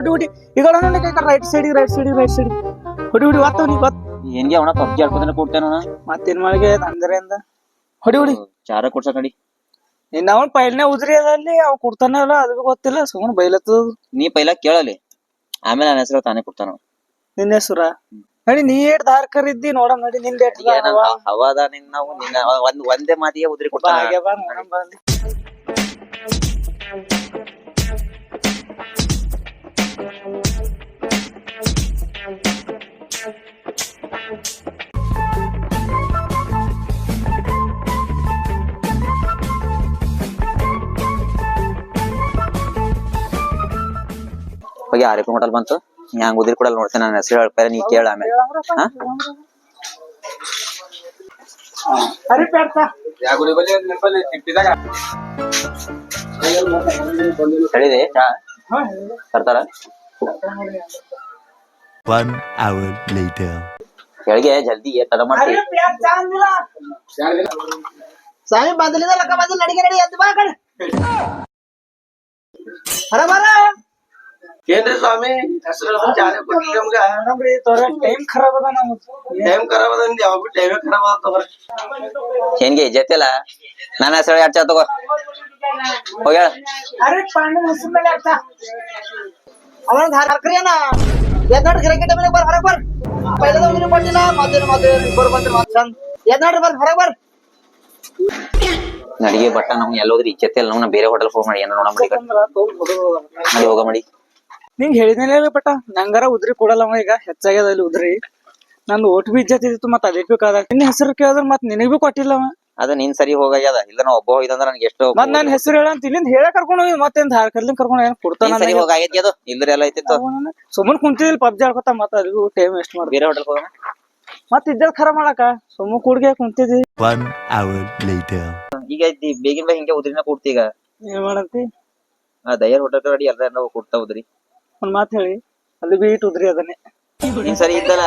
ಹೊಡಿ ಹೊಡಿ. ಈಗ right side right side right side ಹೊಡಿ ಹುಡಿ ಒತ್ತ ನೀ ಒತ್ ಏನ್ಗೆ ಅವನ ಪಬ್ಜಿ ಆಡ್ಕೋತಾನೆ ಕೊಡ್ತೇನ ಮತ್ತೇನ್ ಮಾಡಿಗೆ ಅಂದ್ರೆಂದ ಹೊಡಿ ಹೊಡಿ. ಚಾರ ಕೊಡ್ಸ ನಡಿ. ನಿನ್ನ ಅವನ್ ಪೈಲ್ನೇ ಉದ್ರಿ ಅದ ಅಲ್ಲಿ ಅವ್ ಕೊಡ್ತಾನಲ್ಲ ಅದು ಗೊತ್ತಿಲ್ಲ ಸುಮ್ಮನೆ ಬೈಲತ್ತದ ನೀ ಪೈಲ ಕೇಳಲಿ ಆಮೇಲೆ ನನ್ನ ಹೆಸರು ತಾನೇ ಕೊಡ್ತಾನ ನಿನ್ನ ಹೆಸರ? ನಡಿ ನೀ ಏಟ್ ದಾರ್ಕರ್ ಇದ್ದಿ ನೋಡ ನಡಿ ನಿಂದ ಏಟ್ ಹವಾದ ನಿನ್ನ ನಾವು ನಿನ್ನ ಒಂದ್ ಒಂದೇ ಮಾತಿಗೆ ಉದ್ರಿ ಕೊಡ್ತಾನ. ರೂಪಾಯಿ ಹೋಟೆಲ್ ಬಂತು. ಹ್ಯಾಂಗ ಉದ್ರಿ ಕೊಡಲ್ಲ ನೋಡ್ತೇನೆ ನನ್ನ ಹೆಸರು ಹೇಳ್ಪ ನೀ ಕೇಳ ಆಮೇಲೆ. ಹಾ? ಅರೆ ಪ್ಯಾಡ್ತಾ ಹೇಳಿದೆ ಚಾ? ತರ್ತಾರ? One hour later. ಕೆಳಗೆ ಜಲ್ದಿ ತಡ ಮಾಡ್ತಿ. ಅರೆ ಪ್ಯಾಡ್ ಚಾ ಅಂದಿಲ್ಲ ಸಾಯಿ ಬದಲಿದ ಲಕ್ಕ ಬದಲ್ ನಡಿಗೆ ನಡಿ ಎದ್ದು ಬಾ ಆ ಕಡೆ. ಅರೆ ಬರ. ಏನ್ರಿ ಸ್ವಾಮಿ ಹೆಸರು ಚಾನೆ ಕೊಟ್ಟಿಲ್ಲ ನಮ್ಗ ನೋಡ್ರಿ ತೋರ ಟೈಮ್ ಖರಾಬ್ ಅದ ನಮ್ದು ಟೈಮ್ ಖರಾಬ್ ಅದ ಅಂದ್ ಯಾವಾಗ ಟೈಮ್ ಖರಾಬ್ ಅದ ತಗೋರಿ ಹೆಂಗೆ ಜೊತೆಲ್ಲ ನನ್ನ ಹೆಸರು ಎರಡು ಚಾ ತಗೋ ಹೋಗ್ಯಾಳ ಅರೆ ಪಾಂಡನ ಹೆಸರು ಮೇಲೆ ಅರ್ಥ ಅವನ ಧಾರಕ್ರಿಯನ ಎದ್ದಾಡ್ ಕ್ರಿಕೆಟ್ ಮೇಲೆ ಬರ್ ಹೊರಗ್ ಬರ್ ಪೈಲದ ಉದ್ರಿ ಕೊಟ್ಟಿಲ್ಲ ಮಧ್ಯಾಹ್ನ ಮಧ್ಯಾಹ್ನ ಇಬ್ಬರು ಬಂದ್ರೆ ಮತ್ ಚಂದ ಎದ್ದಾಡ್ರಿ ಬರ್ ಹೊರಗ್ ಬರ್ ನಡಿಗೆ ಬಟ್ಟ ನಮ್ಗೆ ಎಲ್ಲೋದ್ರಿ ಇಚ್ಚತ್ತೆ ಎಲ್ಲ ನಾವು ಬೇರೆ ಹೋಟೆಲ್ ಫೋನ್ ಮಾಡಿ ಏನೋ ನೋಡ ಮಾಡಿ ನಡಿ ಹೋಗ ಮಾಡಿ ನಿಂಗ್ ಹೇಳಿದ್ನಲ್ಲ ಪಟ ನಂಗಾರ ಉದ್ರಿ ಕೊಡಲ್ಲ ಅವ ಈಗ ಹೆಚ್ಚಾಗ್ಯದ ಅಲ್ಲಿ ಉದ್ರಿ. ನಂದು ಓಟ್ ಬಿ ಇಜ್ಜತ್ತಿತ್ತು ಮತ್ತೆ ಮತ್ ಅದಕ್ಕೆ ಕಾದ ನಿನ್ನ ಹೆಸರು ಕೇಳಿದ್ರೆ ಮತ್ತೆ ನಿನಗೆ ಬಿ ಕೊಟ್ಟಿಲ್ಲ ಅವ. ಅದ ನೀನ್ ಸರಿ ಹೋಗ್ಯಾದ ಇಲ್ಲ ನಾ ಒಬ್ಬ ಹೋಗಿದಂದ್ರ ನನಗೆ ಎಷ್ಟು ಮತ್ ನನ್ ಹೆಸರು ಹೇಳ ಅಂತ ಇಲ್ಲಿಂದ ಹೇಳ ಕರ್ಕೊಂಡು ಹೋಗಿ ಮತ್ತೆ ಧಾರ ಕರ್ಲಿಂಗ್ ಕರ್ಕೊಂಡು ಏನ್ ಕೊಡ್ತಾನ ನೀನ್ ಸರಿ ಹೋಗಾಗೈತಿ ಅದು ಇಲ್ದ್ರ ಎಲ್ಲ ಐತಿತ್ತು. ಸುಮ್ಮನ್ ಕುಂತಿದಿಲ್ಲ ಪಬ್ಜಿ ಆಡ್ಕೊತ ಮತ್ತೆ ಅದಕ್ಕೂ ಟೈಮ್ ವೇಸ್ಟ್ ಮಾಡಿ ಬೇರೆ ಹೋಟೆಲ್ ಹೋಗೋಣ? ಮತ್ತೆ ಇದ್ದದ್ ಖರ ಮಾಡಕ ಸುಮ್ಮ ಕೂಡ್ಗೆ ಕುಂತಿದ್ದಿ. ಒನ್ ಅವರ್ ಲೇಟರ್ ಈಗ ಐತಿ ಬೇಗಿನ ಬೇಗ ಹಿಂಗೆ ಉದ್ರಿನ ಕೊಡ್ತೀಗ ಈಗ. ಏನ್ ಮಾಡಂತಿ ಆ ದಯರ್ ಹೋಟೆಲ್ ಕಡೆ ಎಲ್ಲ ನಾವು ಕೊಡ್ತಾ ಉದ್ರಿ. ಒಂದ್ ಮಾತ್ ಹೇಳಿ ಅಲ್ಲಿ ಬಿ ಇಟ್ ಉದ್ರಿ ಅದನ್ನೇ. ನೀನ್ ಸರಿ ಇದ್ದಲ್ಲ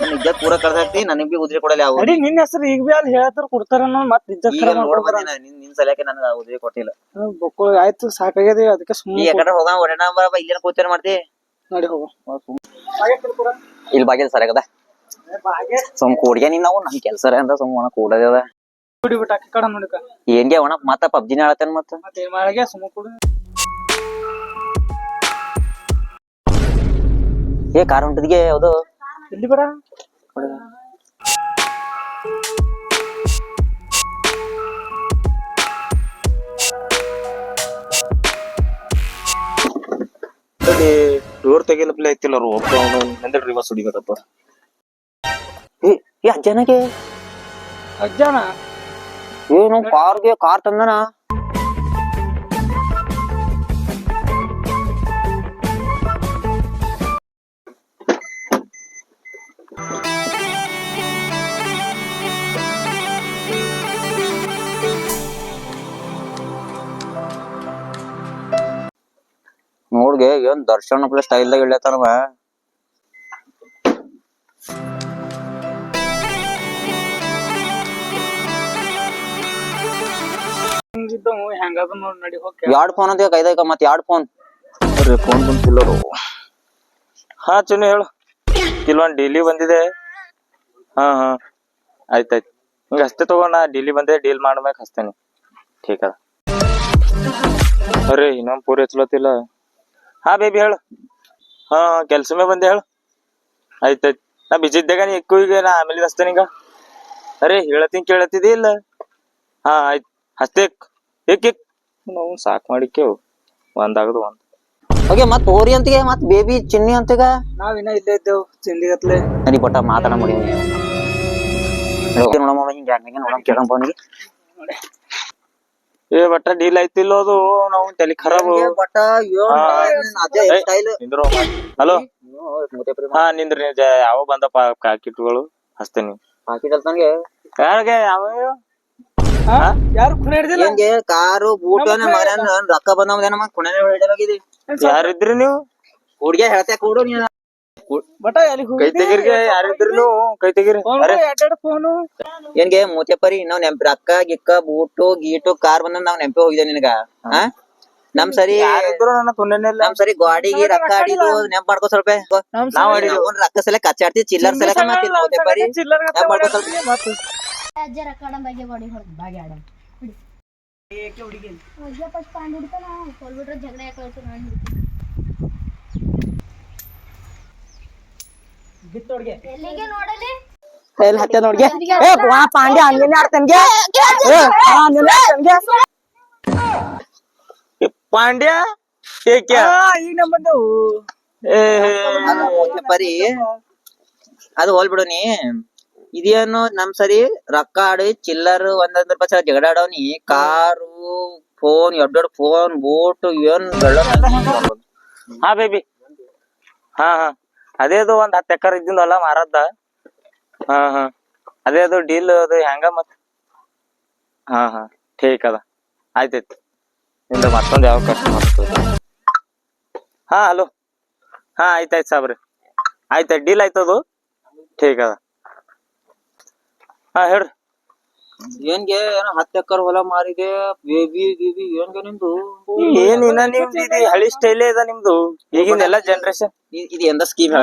ನನ್ ಇಜ್ಜತ್ ಪೂರ ಕಳ್ದಾಕ್ತಿ ನನಗ್ ಬಿ ಉದ್ರಿ ಕೊಡಲ್ಲ ಯಾವ ನಿನ್ ನಿನ್ನ ಹೆಸರು ಈಗ ಬಿ ಅಲ್ಲಿ ಹೇಳ್ತಾರ ಕೊಡ್ತಾರ ಮತ್ ನಿಜ ಈಗ ಖರ ನೋಡ್ ಮಾಡ್ಕೊತಾರ ಬಂದಿನ ನಿನ್ ನಿನ್ ಸಲಕ್ಕೆ ನನಗ ಉದ್ರಿ ಕೊಟ್ಟಿಲ್ಲ. ಬೊಕ್ಕೋ ಆಯ್ತು ಸಾಕಾಗ್ಯದ ಅದಕ್ಕೆ ಸುಮ್ಮನೆ ಯಾಕಂದ್ರೆ ಹೋಗ ಒಡನ ಬಾ ಇಲ್ಲೇನ ಕೂತೇನ್ ಮಾಡ್ತಿ? ನೋಡಿ ಹೋಗು. ಇಲ್ಲಿ ಬಾಗಿಲ್ ಸರಿಯಾಗದ ಸುಮ್ ಕೂಡ್ಗೆ ನೀನ್ ನಾವು ನಮ್ ಕೆಲ್ಸ ಅಂತ ಸುಮ್ ಒಣ ಕೂಡದ ಅದ. ಬಿಟ್ಟ ಅಕ್ಕಿ ಕಡ ನೋಡಿಕ. ಏನ್ಗೆ ಒಣ ಮತ್ತ ಪಬ್ಜಿನ ಆಡತೇನ್ ಮತ್ತ? ಮತ್ತೆ ಏನ್ ಸುಮ್ಮ ಕುಡಿ. ಏ ಕಾರ್ ಹೊಂಟದಿಗೆ ಯಾವ್ದು ಇಲ್ಲಿ ಬರ ಡೋರ್ ತೆಗಿಲಪ್ಲೆ ಐತಿಲ್ಲ ಅವ್ರು. ಒಬ್ಬ ಅವನು ರಿವರ್ಸ್ ಹೊಡಿಬೇಕಪ್ಪ. ಏ ಏ ಅಜ್ಜನಗೆ? ಅಜ್ಜನ? ಏನು ಕಾರ್ಗೆ ಕಾರ್ ತಂದನ? ಏನ್ ದರ್ಶನ ಪ್ಲಸ್ ಸ್ಟೈಲ್ ದಾಗ ಹೆಂಗದ ನೋಡ್ ನಡಿ ಹೋಗಿ ಎರಡ್ ಫೋನ್ ಅಂತ ಕೈದಾಗ? ಮತ್ ಎರಡ್ ಫೋನ್ ಫೋನ್ ಬಂದಿಲ್ಲರು ಹಾ ಚುನಿ ಹೇಳು. ಇಲ್ಲೊಂದ್ ಡೈಲಿ ಬಂದಿದೆ. ಹಾ ಹಾ. ಆಯ್ತಾಯ್ತು ಹಿಂಗ ಹಸ್ತೆ ತಗೋಣ ಡೈಲಿ ಬಂದೆ ಡೀಲ್ ಮಾಡ್ಬೇಕು ಹಸ್ತೇನೆ ಠೀಕ್ ಅದ. ಅರೆ ಇನ್ನೊಂದ್ ಪೂರಿ ಹಚ್ಲತ್ತಿಲ್ಲ ಹಾ ಬೇಬಿ ಹೇಳು. ಹಾ ಕೆಲ್ಸ ಮೇಲೆ ಬಂದೆ ಹೇಳು. ಆಯ್ತಾಯ್ತು ನಾ ಬಿಜಿ ಇದ್ದಾಗ ನೀ ಇಕ್ಕು ಈಗ ನಾ ಆಮೇಲೆ ಹಚ್ತೇನೆ ಈಗ. ಅರೆ ಹೇಳತ್ತೀನಿ ಕೇಳತ್ತಿದಿ ಇಲ್ಲ? ಹಾ ಆಯ್ತು. ಹಚ್ತೆ ಇಕ್ ಇಕ್ ನಾವು ಸಾಕು ಮಾಡಿಕ್ಕೆವು ಒಂದಾಗದು ಒಂದ್ ಓಕೆ ಮತ್ ಓರಿ ಅಂತಿಗೆ ಮತ್ ಬೇಬಿ ಚಿನ್ನಿ ಅಂತಿಗ? ನಾವ್ ಇನ್ನ ಇಲ್ಲೇ ಇದ್ದೇವು ಚಿಂದಿಗತ್ಲೆ ನನಗೆ ಪಟ್ಟ ಮಾತಾಡ ಮುಡಿ ನೋಡಮ್ಮ ಹಿಂಗೆ ನೋಡಮ್ಮ ಕೇಳಂಪ ಅವನಿಗೆ. ಏ ಬಟ್ಟ ಡೀಲ್ ಐತಿಲ್ಲ ಅದು. ನಾವು ತಲೆ ಖರಾಬ್. ಬಟ್ಟ ಹಲೋ? ಹಾ ನಿಂದ್ರಿ ಯಾವ ಯಾರಿಗೆ? ಯಾವ ಯಾರು ಖುನ ಹಿಡ್ದಿಲ್ಲ? ಹೆಂಗೆ? ಕಾರು ಬೂಟ್ ಮಗನ ರೊಕ್ಕ ಬಂದ ಕುಣನೆ ಹೊಡಿಲಾಗಿದೆ ಯಾರಿದ್ರಿ ನೀವು? ಹುಡುಗ ಹೇಳ್ತೆ ಕೂಡು ನೀನು. ಬಟ ಎಲ್ಲಿ ಕೈ ತೆಗಿರ್ಗೆ ಯಾರಿದ್ರಿ ಕೈ ತೆಗಿರಿ ಅರೆ. ಎರಡೆರಡು ಫೋನು ಏನ್ಗೆ ಮೂತೆ ಪರಿ ನಾವ್ ನೆಂಪ ರೊಕ್ಕ ಗಿಕ್ಕ ಬೂಟು ಗೀಟು ಕಾರ್ ಬಂದ್ ನಾವ್ ನೆಂಪೆ ಹೋಗಿದೆ ನಿನಗ. ಹಾ ನಮ್ ಸರಿ ನಮ್ ಸರಿ ಗಾಡಿಗೆ ರೊಕ್ಕ ಆಡಿದ್ರು ನೆಂಪ್ ಮಾಡ್ಕೋ ಸ್ವಲ್ಪ. ನಾವ್ ಆಡಿದ್ವು. ಒಂದ್ ರೊಕ್ಕ ಸಲ ಕಚ್ಚಾಡ್ತಿ ಚಿಲ್ಲರ್ ಸಲ ಮತ್ತೆ ಹೋದೆ ಬರೀ ನೆನ್ಪ್ ಮಾಡ್ಕೋ ಸ್ವಲ್ಪ. ಅಜ್ಜರ ಕಡ ಬಗ್ಗೆ ಗಾಡಿ ಹೊಡೆದು. ಬಾಗಿ ಆಡ ಅಜ್ಜ ಫಸ್ಟ್ ಪಾಂಡ್ ಹಿಡ್ತಾನ ಕೊಲ್ಬಿಟ್ರೆ ಜಗಳ ಯಾಕೆ ನಾನು ಎಲ್ಲಿಗೆ ಎಲ್ಲಿ ಹತ್ತೆ ನೋಡ್ಗೆ. ಏ ವಾ ಪಾಂಡ್ಯ ಹಂಗೇನೆ ಆಡ್ತನ್ಗೆ ಏ ಆ, ಹಂಗೇನೆ ಆಡ್ತನ್ಗೆ ಏ, ಪಾಂಡ್ಯ ಏಕೆ ಈಗ ನಮ್ ಬಂದವು ಏ ಅದು ಹೋಗ್ಲಿ ಬರೀ. ಅದು ಹೋಲ್ಬಿಡು ನೀ. ಇದೇನು ನಮ್ ಸರಿ ರೊಕ್ಕ ಆಡಿ ಚಿಲ್ಲರ್ ಒಂದೊಂದ್ ರೂಪಾಯಿ ಸಲ ಜಗಳ ಆಡವ್ನಿ ಕಾರು ಫೋನ್ ಎರಡ್ ಫೋನ್ ಬೋಟ್ ಏನ್ ಹಾ ಬೇಬಿ ಹಾ ಹಾ. ಅದೇದು ಒಂದ್ ಹತ್ತು ಎಕರ್ ಇದ್ದಿದ್ ಹೊಲ ಮಾರದ್ದ? ಹಾ ಹಾ. ಅದೇ ಅದು ಡೀಲ್ ಅದು ಹೆಂಗ ಮತ್? ಹಾ ಹಾ. ಠೀಕ್ ಅದ. ಆಯ್ತಾಯ್ತು. ನಿಂದ ಮತ್ತೊಂದು ಯಾವ ಕಸ್ಟಮರ್ ಹಾ, ಹಲೋ. ಹಾ, ಆಯ್ತಾಯ್ತು ಸಾಬ್ರಿ. ಆಯ್ತಾಯ್ತು ಡೀಲ್ ಆಯ್ತದು? ಠೀಕ್ ಅದ. ಹಾ, ಹೇಳ್ರಿ. ಏನ್ಗೆ ಏನೋ ಹತ್ತು ಎಕರ್ ಹೊಲ ಮಾರಿದೆ ಬೇಬಿ ಗೀಬಿ ಏನ್ಗೆ ನಿಮ್ದು? ಏನ್ ಇನ್ನ ನಿಮ್ದು ಇದು ಹಳಿ ಸ್ಟೈಲೇ ಇದೆ ನಿಮ್ದು? ಈಗಿನ ಎಲ್ಲಾ ಜನರೇಷನ್ ಇದು ಎಂದ ಸ್ಕೀಮ್.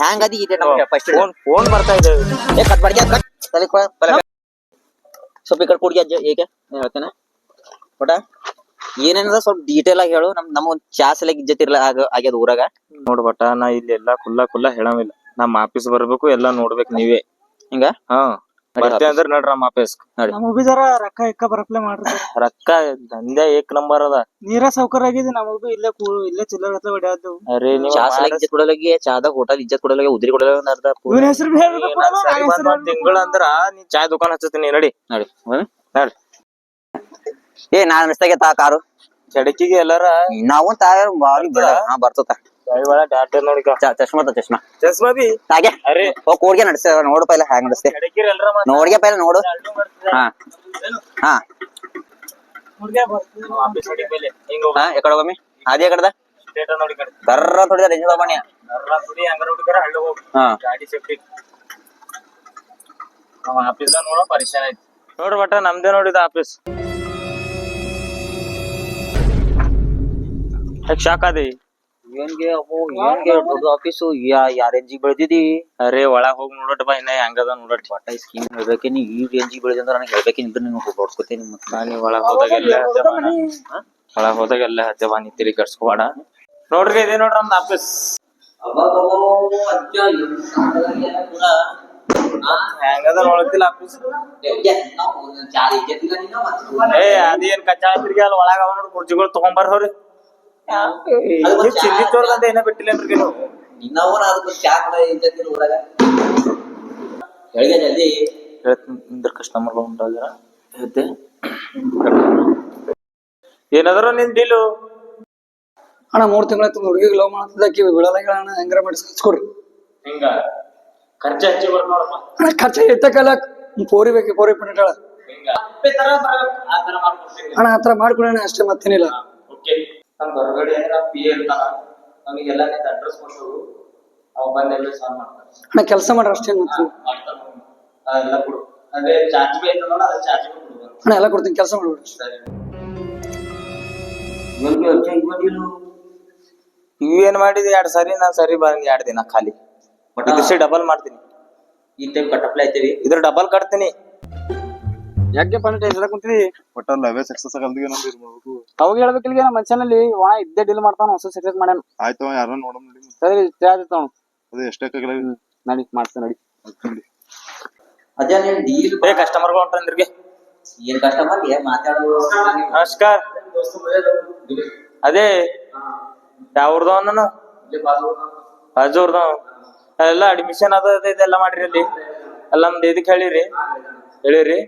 ಹ್ಯಾಂಗ ಅದಿ ಇದೆ ನಮ್ಗೆ ಫಸ್ಟ್ ಫೋನ್ ಫೋನ್ ಬರ್ತಾ ಇದೆ. ಏ ಕಟ್ ಮಾಡಿ ಕಟ್ ತಲೆ ಸ್ವಲ್ಪ ಈ ಕಡೆ ಕೊಡಿ ಅಜ್ಜ ಏಕೆ? ಹೇಳ್ತೇನೆ. ಬಟ ಏನೇನದ ಸ್ವಲ್ಪ ಡೀಟೇಲ್ ಆಗಿ ಹೇಳು. ನಮ್ ನಮ್ ಒಂದ್ ಚಾಸ್ ಎಲ್ಲ ಇಜ್ಜತ್ ಇರ್ಲ ಆಗ ಆಗ್ಯದ ಊರಾಗ. ನೋಡ್ಬಟ ನಾ ಇಲ್ಲಿ ಎಲ್ಲಾ ಕುಲ್ಲ ಕುಲ್ಲ ಹೇಳಂಗಿಲ್ಲ. ನಮ್ ಆಫೀಸ್ ಬರ್ಬೇಕು ಎಲ್ಲಾ ನೋಡ್ಬೇಕು ನೀವೇ. ಹಿಂಗ? ಹಾ. ಬರ್ತೆ ಅಂದ್ರ ನಡ್ರ ನಮ್ಮ ಆಫೀಸ್ ನಮಗ್ ಬಿ ಜರ ರೊಕ್ಕ ಇಕ್ಕ ಬರಪ್ಲೆ ಮಾಡ್ರಿ. ರೊಕ್ಕ ದಂಧೆ ಏಕ್ ನಂಬರ್ ಅದ. ನೀರ ಸೌಕರ್ಯ ಆಗಿದೆ ನಮಗ್ ಬಿ ಇಲ್ಲೇ ಕೂ ಇಲ್ಲೇ ಚಿಲ್ಲರ್ ಹತ್ರ ಹೊಡ್ಯಾದ್ದು. ಅರೆ ನೀವು ಚಾ ಸಲ ಇಜ್ಜತ್ ಕೊಡಲಾಗಿ ಚಾದಾಗ ಹೋಟೆಲ್ ಇಜ್ಜತ್ ಕೊಡಲಾಗಿ ಉದ್ರಿ ಕೊಡಲಾಗಿ ಒಂದ್ ಅರ್ಧ ಪೂರ. ಇವನ್ ಹೆಸರು ಹೆಸ್ರು. ತಿಂಗಳ ಅಂದ್ರ ನೀ ಚಾಯ್ ದುಕಾನ್ ಹಚ್ಚತೀನಿ ನಡಿ. ನೋಡಿ ಹ್ಮ್? ನಡಿ. ಏ ನಾನ್ ಅನಿಸ್ತಾಗೆ ತಾ ಕಾರು? ಚಡಕಿಗೆ ಎಲ್ಲಾರ ನಾವು ತಾಯಿ ಬಾರಿ ಬಿಡ. ಹಾ ಬರ್ತದ. ಚಶ್ಮಾ ತ ಚಶ್ಮಾ. ಬಿ. ತಾಗೆ ಅರೆ. ಹೋಗ್ ಕೋಡ್ಗೆ ನಡೆಸ ನೋಡು ಪೈಲ ಹ್ಯಾಂಗ್ ನಡೆಸ್ತೆ ನೋಡ್ಗೆ ಪೈಲ ನೋಡು. ಹಾ. ಹಾ. ಹಿಂಗ ಹಾ ಎಕಡೆ ಒಮ್ಮೆ ಅದೇ ಎಕಡೆದ ರೇಂಜ್ ಹೋಗಿ. ಹಾ. ಗಾಡಿ ಸೇಫ್ಟಿ ನಮ್ಮ ಆಫೀಸ್ ನೋಡೋ ಪರಿಚಯ ಐತಿ ನೋಡ್ರಿ ಬಟ್ಟ ನಮ್ದೇ ನೋಡಿದ ಆಫೀಸ್ ಶಾಕ್ ಅದಿ ಏನ್ಗೆ ಅವು ಏನ್ಗೆ ದೊಡ್ಡ ಆಫೀಸು ಯಾ ಯಾ ರೇಂಜಿಗೆ ಬೆಳೆದಿದಿ? ಅರೆ ಒಳಗ್ ಹೋಗಿ ನೋಡಟ್ ಬಾ ಇನ್ನ ಹೆಂಗದ ನೋಡಟ್ ಈ ಸ್ಕೀಮ್ ಹೇಳ್ಬೇಕೇನಿ ಈ ರೇಂಜಿಗೆ ಬೆಳೆದಿ ಅಂದ್ರೆ ನನಗೆ ಹೇಳ್ಬೇಕೇನಿ ಇದ್ರೆ ನೀವು ಹೊಡ್ಸ್ಕೊತೀನಿ ಮತ್ತೆ ನಾನು ಒಳಗ್ ಹೋದಾಗೆಲ್ಲ ಒಳಗ್ ಹೋದಾಗೆಲ್ಲ ಬಾ ನಿಂತಿರಿ ಕಟ್ಸ್ಕೋಬೇಡ ನೋಡ್ರಿ ಇದೆ ನೋಡ್ರಿ ನಮ್ದು ಆಫೀಸ್ ಹೆಂಗದ ನೋಡತ್ತಿಲ್ಲ ಆಫೀಸ್ ಏ ಅದೇನ್ ಕಚ್ಚಾ ತಿರ್ಗಿ ಅಲ್ಲಿ ಒಳಗ ಅವ ನೋಡ್ರಿ ಕುರ್ಚಿಗಳು ತಗೊಂಬರ್ ಹೋರಿ ಚಿಲ್ಲಿ ತೋರ್ದಂತ ಏನ ಬಿಟ್ಟಿಲ್ಲೇನ್ರಿ ನೀವು ಬೆಳಿಗ್ಗೆ ಜಲ್ದಿ. ಹೇಳ್ತೀನಿ ಕಸ್ಟಮರ್ ಉಂಟಾಗ್ಯಾರ ಹೇಳ್ತೆ. ಏನಾದ್ರು ನಿನ್ ಡೀಲು? ಅಣ್ಣ ಮೂರ್ ತಿಂಗಳಾಯ್ತು ಹುಡುಗಿಗೆ ಲವ್ ಮಾಡ್ತಿದ್ದಕ್ಕೆ ಬಿಡಲಾಗಿಲ್ಲ ಅಣ್ಣ ಹೆಂಗಾರ ಮಾಡಿ ಹಚ್ಕೊಡ್ರಿ ಹಿಂಗ? ಖರ್ಚ ಹಚ್ಚಿ ಅಣ್ಣ ಖರ್ಚು ಎತ್ತಕ್ಕಲ್ಲ. ಪೋರಿ ಬೇಕು ಪೋರಿ ಪುಣ್ಯಟಾಳ ಹಿಂಗ? ಅಪ್ಪೆ ತರ ಬರ್ಬೇಕು ಆ ತರ ಮಾಡ್ಕೊಡ್ತೀನಿ. ಅಣ್ಣ ಆತರ ಮಾಡ್ಕೊಡೋಣ ಅಷ್ಟೇ ಮತ್ತೇನಿಲ್ಲ. ಓಕೆ ನಮ್ ಹೊರಗಡೆ ನಮ್ಮ ಪಿ ಇರ್ತಾನ ನಮಗೆಲ್ಲ ನಿಂದ ಅಡ್ರೆಸ್ ಕೊಟ್ಟು ಅವ್ ಬಂದೆಲ್ಲ ಸಾಲ್ವ್ ಮಾಡ್ತಾರೆ ನಾ ಕೆಲಸ ಮಾಡ್ರ ಅಷ್ಟೇ ಮಾಡ್ತಾನ. ಎಲ್ಲ ಕೊಡು. ಅಂದ್ರೆ ಚಾರ್ಜ್ ಬಿ ಐತದ ಅದು ಚಾರ್ಜ್ ಬಿ ಕೊಡು. ಅಣ್ಣ ಎಲ್ಲ ಕೊಡ್ತೀನಿ ಕೆಲಸ ಮಾಡ್ಬಿಡು ಸರಿ. ಇವೇನ್ ಮಾಡಿದಿ? ಎರಡ್ ಸಾರಿ ನಾನ್ ಸರಿ ಬಂದ್ ಎರಡ್ ದಿನ ಖಾಲಿ. ಡಬಲ್ ಮಾಡ್ತೀನಿ. ಈ ಟೈಮ್ ಕಟ್ಟಪ್ಲೆ ಐತಿವಿ ಇದ್ರ ಡಬಲ್ ಕಟ್ತೀನಿ. ಯಾಕೆ ಪಂಡ ಟೆನ್ಷನ್ ಕುಂತಿದಿ? ಒಟ್ಟ ಲವೇ ಸಕ್ಸಸ್ ಆಗಲ್ದು ಏನಂತ ಇರ್ಬೇಕು ಅವಾಗ ಹೇಳ್ಬೇಕಿಲ್ಗೆ ನಮ್ಮ ಮನುಷ್ಯನಲ್ಲಿ ವಾ ಇದ್ದೇ ಡೀಲ್ ಮಾಡ್ತಾನ ಹೊಸ ಸಕ್ಸಸ್ ಮಾಡ್ಯಾನ. ಆಯ್ತು ಯಾರೋ ನೋಡಮ್ ನಡಿ. ಸರಿ ಚಾರ್ಜ್ ಅವ್ನು ಅದೇ ಎಷ್ಟೇ ಕಗಲ ನಡಿ ಮಾಡ್ತಾನೆ ನಡಿ. ಅದೇ ನೀನ್ ಡೀಲ್ ಏ ಕಸ್ಟಮರ್ಗಳು ಹೊಂಟ್ರಂದ್ರಿಗೆ ಏನ್ ಕಸ್ಟಮರ್ ಏನ್ ಮಾತಾಡೋ ನಮಸ್ಕಾರ. ಅದೇ ಯಾವ್ರದವ ನಾನು ಬಾಜೂರ್ದವ. ಎಲ್ಲ ಅಡ್ಮಿಷನ್ ಅದ ಅದ ಇದೆಲ್ಲ ಮಾಡಿರಿ ಅಲ್ಲಿ. ಎಲ್ಲ ನಮ್ದು ಇದಕ್ಕೆ ಹೇಳಿರಿ. ಹೇಳಿರಿ.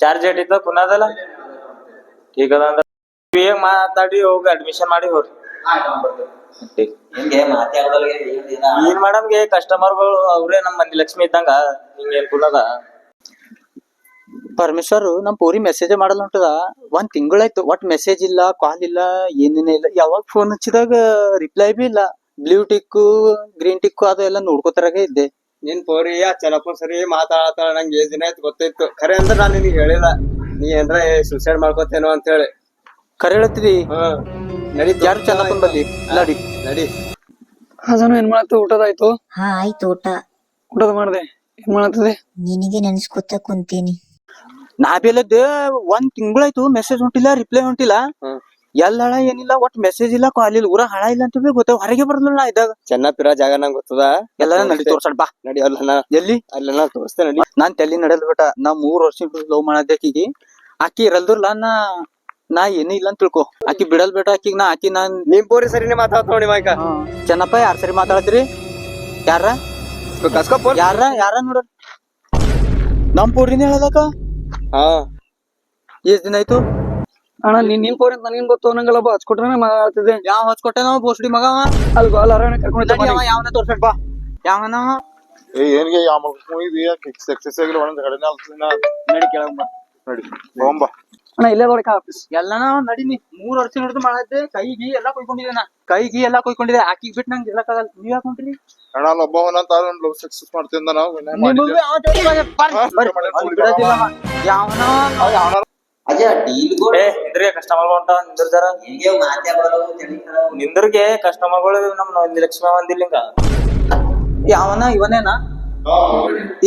ಚಾರ್ಜ್ ಏಟ್ ಇತ್ತ ಕುನಾದಲ್ಲ ठीक ಅದ ಅಂದ್ರ ಬೇಗ ಮಾತಾಡಿ ಹೋಗಿ ಅಡ್ಮಿಷನ್ ಮಾಡಿ ಹೋರಿ ठीक. ಹೆಂಗೆ ಮಾತಾಡೋದ್ರಲ್ಲಿ ಏನಿಲ್ಲ ಏನ್ ಮಾಡಮ್ಗೆ ಕಸ್ಟಮರ್ಗಳು ಅವ್ರೇ ನಮ್ ಮಂದಿ ಲಕ್ಷ್ಮಿ ಇದ್ದಂಗ ಹಿಂಗೇನ್ ಕುಲದ ಪರಮೇಶ್ವರ್ ನಮ್ ಪೂರಿ ಮೆಸೇಜ್ ಮಾಡಲ್ಲ ಹೊಂಟದ ಒಂದ್ ತಿಂಗಳಾಯ್ತು ಒಟ್ ಮೆಸೇಜ್ ಇಲ್ಲ ಕಾಲ್ ಇಲ್ಲ ಏನೇನೇ ಇಲ್ಲ ಯಾವಾಗ ಫೋನ್ ಹಚ್ಚಿದಾಗ ರಿಪ್ಲೈ ಬಿ ಇಲ್ಲ ಬ್ಲೂ ಟಿಕ್ ಗ್ರೀನ್ ಟಿಕ್ ಅದು ಎಲ್ಲ ನೋಡ್ಕೋತಾರಾಗೆ ಇದ್ದೆ ನಿನ್ ಪೋರಿ ಚಲಪ್ಪ ಸರಿ ಮಾತಾಡತಾಳ ನಂಗೆ ಏಜ್ ದಿನ ಆಯ್ತು ಗೊತ್ತಿತ್ತು ಖರೆ ಅಂದ್ರೆ ನಾನು ನಿನಗೆ ಹೇಳಿಲ್ಲ. ನೀ ಏನ್ರ ಸುಸೈಡ್ ಮಾಡ್ಕೋತೇನೋ ಅಂತ ಹೇಳಿ ಖರೆ ಹೇಳ್ತೀರಿ ಹಾ. ನಡಿ ಯಾರು ಚೆನ್ನಪ್ಪನ್ ಬಲ್ಲಿ ನಡಿ. ನಡಿ. ಅದನ್ನು ಏನ್ ಮಾಡತ್ತ? ಊಟದಾಯ್ತು? ಹಾ ಆಯ್ತು ಊಟ. ಊಟದ ಮಾಡ್ದೆ. ಏನ್ ಮಾಡತ್ತದೆ? ನಿನಗೆ ನೆನ್ಸ್ಕೊತ ಕುಂತೀನಿ. ನಾ ಬೇಲದ್ದೆ ಒಂದ್ ತಿಂಗಳಾಯ್ತು ಮೆಸೇಜ್ ಹೊಂಟಿಲ್ಲ ರಿಪ್ಲೈ ಹೊಂಟಿಲ್ಲ. ಹಳ ಏನಿಲ್ಲ ಒಟ್ ಮೆಸೇಜ್ ಇಲ್ಲ ಕಾಲ್ ಇಲ್ಲ ಊರ ಹಳ ಇಲ್ಲ ಅಂತ ಗೊತ್ತ ಹೊರಗೆ ಬರ್ಲಿಲ್ಲ ಇದಾಗ ಇದ್ದಾಗ. ಚೆನ್ನಪ್ಪಿರ ಜಾಗ ನಂಗೆ ಗೊತ್ತದ? ಎಲ್ಲ ನಡಿ ತೋರ್ಸಡ್ ಬಾ. ನಡಿ ಅಲ್ಲ ಎಲ್ಲಿ? ಅಲ್ಲೆಲ್ಲ ತೋರಿಸ್ತೇನೆ ನಡಿ. ನಾನ್ ತಲ್ಲಿ ನಡೆಲ್ ಬೇಟ ನಾ ಮೂರ್ ವರ್ಷ ಲವ್ ಮಾಡದೆ ಆಕಿಗೆ ಆಕಿ ಇರಲ್ದಿರ್ಲ ನಾ ನಾ ಏನು ಇಲ್ಲ ಅಂತ ತಿಳ್ಕೊ. ಆಕಿ ಬಿಡಲ್ ಬೇಟ ಆಕಿಗ್ ನಾ ಆಕಿ ನಾನ್ ನಿಮ್ ಪೋರಿ ಸರಿನೇ ಮಾತಾಡ್ತ ನೋಡಿ ಮಾಯ್ಕ ಚೆನ್ನಪ್ಪ ಯಾರ ಸರಿ ಮಾತಾಡತ್ರಿ? ಯಾರ? ಯಾರ? ಯಾರ ನೋಡ್ರಿ ನಮ್ ಪೂರಿನ ಹೇಳದಕ್ಕ? ಹಾ. ಎಷ್ಟ್ ದಿನ ಆಯ್ತು? ಅಣ್ಣ ನೀನ್ ನಿನ್ ಫೋನ್ ನನಗೇನ್ ಗೊತ್ತು ಅನ್ನಂಗಲ್ಲ ಬಾ ಹಚ್ಕೊಟ್ರೆ ಮಾತಾಡ್ತಿದ್ದೆ. ಯಾವ ಹೊಚ್ಕೊಟ್ಟೆ ನಾವ್? ಬೋಸ್ಡಿ ಮಗ ಅಲ್ಲಿ ಕರ್ಕೊಂಡು ಯಾವನ ಬಾ. ಯಾವನ ಏ ಏನ್ಗೆ ಯಾವ ಸಕ್ಸಸ್ ಆಗಿಲ್ಲ ಒಂದ್ ಕಡೆನೇ ಅಲ್ಸಿನ ನಡಿ ಕೆಳಗ್ ಬಾ. ನಡಿ ಹೋಗಂಬ ಅಣ್ಣ ಇಲ್ಲೇ ಆಫೀಸ್. ಎಲ್ಲನ ನಡಿನಿ. ಮೂರ್ ವರ್ಷ ಹಿಡಿದು ಮಾಡತ್ತೆ ಕೈಗಿ ಎಲ್ಲಾ ಕೊಯ್ಕೊಂಡಿದೆ ನಾ. ಕೈಗಿ ಎಲ್ಲಾ ಆಕಿಗ್ ಬಿಟ್ಟು ನಂಗೆ ನೀವ್ ಹಾಕೊಂಡ್ರಿ ಅಣ್ಣ ಲವ್ ಸಕ್ಸಸ್ ಮಾಡ್ತಿದ್ದ ನಾವು. ಯಾವನ ಡೀಲ್ಗಳು ಏ ನಿಂದ್ರಿಗೆ ಕಸ್ಟಮರ್ ಹೊಂಟ ನಿಂದ್ರ ಜರ? ಹಿಂಗೆ ತಿಳಿತಾರ ನಿಂದ್ರಿಗೆ ಕಸ್ಟಮರ್ಗಳು ನಮ್ ಒಂದ್ ಲಕ್ಷ ಬಂದಿಲ್ಲ ಯಾವನ ಇವನೇನ?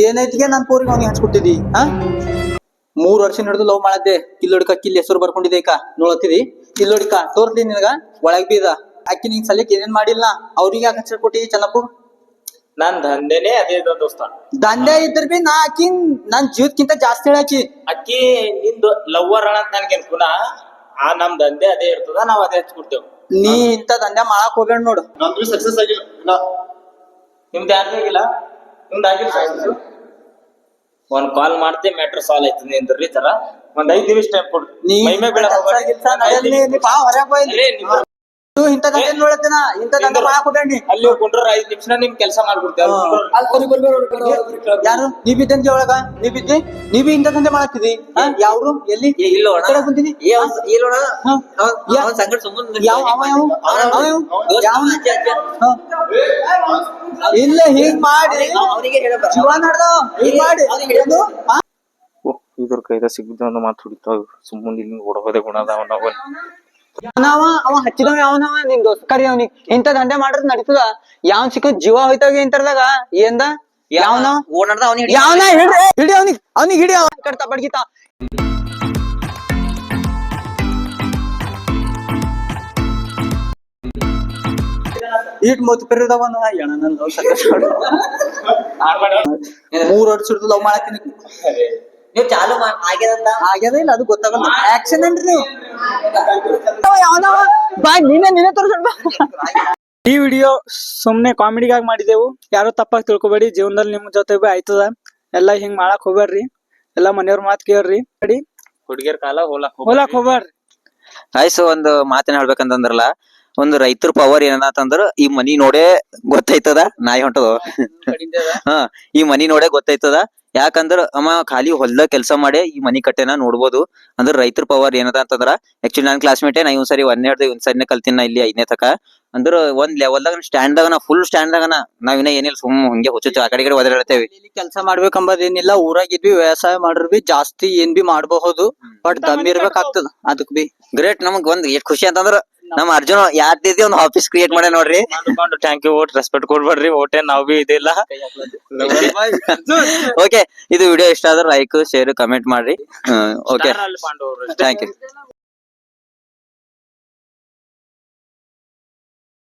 ಏನೈತಿಗೆ ನನ್ ಪೋರಿಗೆ ಅವ್ನಿಗೆ ಹಚ್ಕೊಟ್ಟಿದಿ ಹಾ ಮೂರ್ ವರ್ಷ ಹಿಡಿದು ಲವ್ ಮಾಡದ್ದೆ. ಕಿಲ್ಲೋಡ್ಕ ಕಿಲ್ ಹೆಸರು ಬರ್ಕೊಂಡಿದೆ ಈಗ. ನೋಡತ್ತಿದಿ ಕಿಲ್ಲೋಡ್ಕ ತೋರ್ತಿ ನಿನಗ? ಒಳಗ್ ಬೀದ. ಅಕ್ಕಿ ನಿನ್ ಸಲಕ್ಕೆ ಏನೇನ್ ಮಾಡಿಲ್ಲ ಅವ್ರಿಗೆ ಯಾಕೆ ಹಚ್ಚ ಕೊಟ್ಟಿ ಚೆನ್ನಪ್ಪು? ನಾನ್ ದಂಧೆನೇ ಅದೇ ಇದ ದೋಸ್ತ. ದಂಧೆ ಇದ್ರ ಬಿ ನಾ ಅಕ್ಕಿ ನನ್ ಜೀವಕ್ಕಿಂತ ಜಾಸ್ತಿ ಹೇಳಾಕಿ. ಅಕ್ಕಿ ನಿಂದು ಲವ್ವರ್ ಅಂತ ನನ್ಗೇನ್ ಗುಣ? ಆ ನಮ್ ದಂಧೆ ಅದೇ ಇರ್ತದ ನಾವ್ ಅದೇ ಹಚ್ಕೊಡ್ತೇವ್. ನೀ ಇಂತ ದಂಧೆ ಮಾಡಕ್ ಹೋಗ್ಬೇಡ ನೋಡು. ನಂದು ಸಕ್ಸಸ್ ಆಗಿಲ್ಲ. ನಿಮ್ದು ಯಾರ್ದು ಆಗಿಲ್ಲ? ನಿಮ್ದು ಆಗಿಲ್ಲ success? ಒಂದ್ ಕಾಲ್ ಮಾಡ್ತಿ ಮ್ಯಾಟ್ರ್ ಸಾಲ್ ಆಯ್ತದ ನಿಂದ್ರಿ ತರ. ಒಂದ್ ಐದ್ ನಿಮಿಷ ಟೈಮ್ ಕೊಡು. ನೀ ಮೈಮೆ ಬೀಳಕ್ ಕೆಲ್ಸ ಹೋಗ್ಬೇಡಿ. ಗಿಲ್ಸ ನಡೆಯಲ್ಲ, ನೀ ಬಾ ಹೊರಗ್ ಬಾ ಇಲ್ಲಿ. ಅಲ್ಲೇ ನಿಂದ್ರು. ಇಂತ ಗಂಟೆ ನೋಡತ್ತೇನ? ಇಂತ ಅಲ್ಲಿ ಕುಂಡ್ರ ಐದ್ ನಿಮಿಷ ನಿಮ್ ಕೆಲಸ ಮಾಡ್ಬಿಡ್ತೇವೆ ಯಾರು? ನೀ ಒಳಗ? ನೀ ಬಿದ್ದಿ ನೀ ಬಿ ಇಂತ ಮಾಡತ್ತಿದಿ? ಯಾವ್ರು ಎಲ್ಲಿ? ಇಲ್ಲ ಕುಂತೀನಿ ಸಂಗಡ ಯಾವ. ಇಲ್ಲ ಹೀಗ್ ಮಾಡಿ. ಜೀವ ನಡ್ದ ಹೀಗ್? ಇದ್ರ ಕೈದ ಸಿಗ್ಬಿದ್ದು ಒಂದು ಮಾತು ಹೊಡಿತಾವ ಸುಮ್ಮನೆ ಇಲ್ಲಿ ಓಡೋದೇ ಗುಣ ಅದಾವ ನಾವು ಅವನವ ಅವ ಹಚ್ಚಿದವ ಯಾವನವ? ನಿನ್ ದೋಸ್ತ ಕರಿ ಅವನಿಗೆ. ಇಂತ ದಂಡೆ ಮಾಡಿದ್ರ ನಡೀತದ? ಯಾವ ಸಿಕ್ಕ ಜೀವ ಹೋಯ್ತಾಗ ಇಂತರ್ದಾಗ ಏನ್ದ? ಯಾವನ? ಓಡಾಡ್ದ ಅವನಿಗೆ ಯಾವನ? ಹಿಡ್ರಿ ಹಿಡಿ ಅವನಿಗೆ. ಅವನಿಗೆ ಹಿಡಿ ಅವನ್ ಕಡ್ತ ಬಡ್ಗಿತ. ಈಟ್ ಮೂತ್ ಪೆರಿದವ ಎಣ ನನ್ ಲವ್ ಸಕ್ಸಸ್ ಮೂರ್ ವರ್ಷ ಲವ್ ಮಾಡತ್ತೀನಿ ನೀವು ಚಾಲು ಮಾಡ್- ಆಗ್ಯದಂತ ಆಗ್ಯದ ಇಲ್ಲ ಅದು ಗೊತ್ತಾಗಲ್ಲ. ಆಕ್ಷನ್ ಏನ್ರಿ ನೀವು? ಯಾವನವ ಬಾ ನೀನೇ ನೀನೇ ತೋರ್ಸಡ್ ಬಾ. ಈ ವಿಡಿಯೋ ಸುಮ್ನೆ ಕಾಮಿಡಿಗಾಗಿ ಮಾಡಿದೆವು. ಯಾರು ತಪ್ಪಾಗಿ ತಿಳ್ಕೊಬೇಡಿ ಜೀವನದಲ್ಲಿ ನಿಮ್ ಜೊತೆ ಬಿ ಆಯ್ತದ. ಎಲ್ಲಾ ಹಿಂಗ್ ಮಾಡಕ್ ಹೋಗ್ಬೇಡ್ರಿ. ಎಲ್ಲಾ ಮನೆಯವ್ರ ಮಾತ್ ಕೇಳ್ರಿ. ನೋಡಿ ಹುಡುಗಿಯರ್ ಕಾಲ ಹೋಲಕ್ ಹೋಲಕ್ ಹೋಗ್ಬೇಡ್ರಿ. ಆಯ್ತು ಒಂದು ಮಾತೇನ್ ಹೇಳ್ಬೇಕಂತಂದ್ರಲ್ಲ ಒಂದು ರೈತರ ಪವರ್ ಏನಂತಂದ್ರ ಈ ಮನಿ ನೋಡೇ ಗೊತ್ತೈತದ? ನಾಯಿ ಹೊಂಟದ? ಹಾ ಈ ಮನಿ ನೋಡೇ ಗೊತ್ತೈತದ? ಯಾಕಂದ್ರ ಅವ ಖಾಲಿ ಹೊಲ್ದಾಗ ಕೆಲಸ ಮಾಡಿ ಈ ಮನಿ ಕಟ್ಟೆನ ನೋಡ್ಬೋದು. ಅಂದ್ರ ರೈತರ ಪವರ್ ಏನದ ಅಂತಂದ್ರ ಆಕ್ಚುಲಿ ನಾನ್ ಕ್ಲಾಸ್ಮೇಟ್ ನಾ ಇವ್ ಸರಿ ಒಂದೇ ಹಿಡ್ದು ಇವ್ ಸರಿನೇ ಕಲ್ತಿನ ಇಲ್ಲಿ ಐದನೇ ತಕ. ಅಂದ್ರ ಒಂದ್ ಲೆವೆಲ್ದಾಗ ಸ್ಟ್ಯಾಂಡ್ ದಾಗ ನಾ ಫುಲ್ ಸ್ಟ್ಯಾಂಡ್ ದಾಗ ನಾವ್ ಇನ್ನ ಏನಿಲ್ಲ ಸುಮ್ ಹಂಗೆ ಹುಚ್ಚು ಆ ಕಡೆ ಕಡೆ ಒದರಾಡ್ತೇವಿ ಕೆಲಸ ಮಾಡ್ಬೇಕಂಬದೇನಿಲ್ಲ ಊರಾಗಿದ್ವಿ ವ್ಯವಸಾಯ ಮಾಡ್ರಿ ಬಿ ಜಾಸ್ತಿ ಏನ್ ಬಿ ಮಾಡಬಹುದು. ಬಟ್ ದಮ್ ಇರ್ಬೇಕಾಗ್ತದ ಅದಕ್ ಬಿ ಗ್ರೇಟ್ ನಮಗ್ ಒಂದ್ ಎಷ್ಟ್ ಖುಷಿ ಅಂತಂದ್ರ ನಮ್ಮ ಅರ್ಜುನ್ ಯಾರ್ದಿದ್ದೆ ಒಂದ್ ಆಫೀಸ್ ಕ್ರಿಯೇಟ್ ಮಾಡ್ಯ ನೋಡ್ರಿ. ಥ್ಯಾಂಕ್ ಯು ಓಟ್ ರೆಸ್ಪೆಕ್ಟ್ ಕೊಡ್ಬೇಡ್ರಿ ಓಟೇ ನಾವ್ ಬಿ ಇದಿಲ್ಲ. ಓಕೆ ಇದು ವಿಡಿಯೋ ಇಷ್ಟ ಆದ್ರೆ ಲೈಕ್ ಶೇರ್ ಕಮೆಂಟ್ ಮಾಡ್ರಿ. Okay thank you